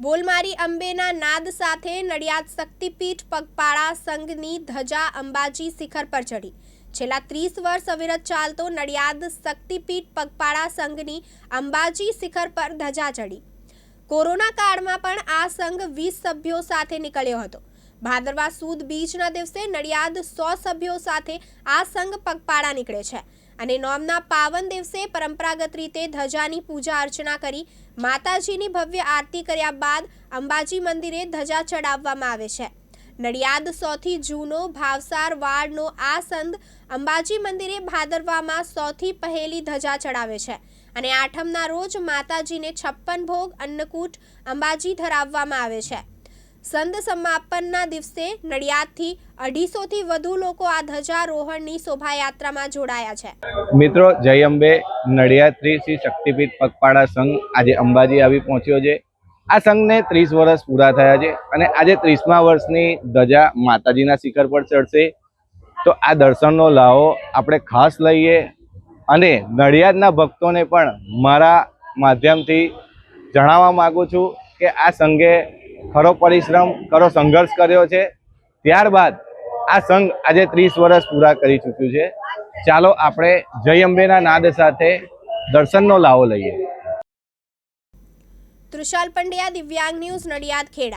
બોલમારી અંબેના નાદ સાથે નડિયાદ શક્તિપીઠ પગપાળા સંઘની ધજા અંબાજી શિખર પર ચઢી. છેલ્લા ત્રીસ વર્ષ અવિરત ચાલતો નડિયાદ શક્તિપીઠ પગપાળા સંઘની અંબાજી શિખર પર ધજા ચડી કોરોના કાળમાં પણ આ સંઘ વીસ સભ્યો સાથે નીકળ્યો હતો. ભાદરવા સુદ બીજના દિવસે નડિયાદ સો સભ્યો સાથે આ સંઘ પગપાળા નીકળે છે. અને નોમના પાવન દિવસે પરંપરાગત રીતે ધજાની પૂજા અર્ચના કરી માતાજીની ભવ્ય આરતી કર્યા બાદ અંબાજી મંદિરે ધજા ચડાવવામાં આવે છે. નડિયાદ સૌથી જૂનો ભાવસાર વાડનો આ સંત અંબાજી મંદિરે ભાદરવામાં સૌથી પહેલી ધજા ચડાવે છે અને આઠમના રોજ માતાજીને છપ્પન ભોગ અન્નકૂટ અંબાજી ધરાવવામાં આવે છે. સંત સમાપનના દિવસે નડિયાદથી અઢીસોથી વધુ લોકો આ ધ્વજારોહણની શોભાયાત્રામાં જોડાયા છે. મિત્રો, જય અંબે. નડિયાદ શ્રી શક્તિપીઠ પગપાળા સંઘ આજે અંબાજી આવી પહોંચ્યો છે. આ સંઘને ત્રીસ વર્ષ પૂરા થયા છે અને આજે ત્રીસમા વર્ષની ધજા માતાજીના શિખર પર ચડશે. તો આ દર્શનનો લાહો આપણે ખાસ લઈએ અને નડિયાદના ભક્તોને પણ મારા માધ્યમથી જણાવવા માગું છું કે આ સંઘે ખરો પરિશ્રમ, ખરો સંઘર્ષ કર્યો છે. ત્યારબાદ આ સંઘ આજે ત્રીસ વર્ષ પૂરા કરી ચૂક્યું છે. ચાલો આપણે જય અંબેના નાદ સાથે દર્શનનો લાવો લઈએ. તૃષાલ પંડ્યા, દિવ્યાંગ ન્યૂઝ નડિયાદ, ખેડા.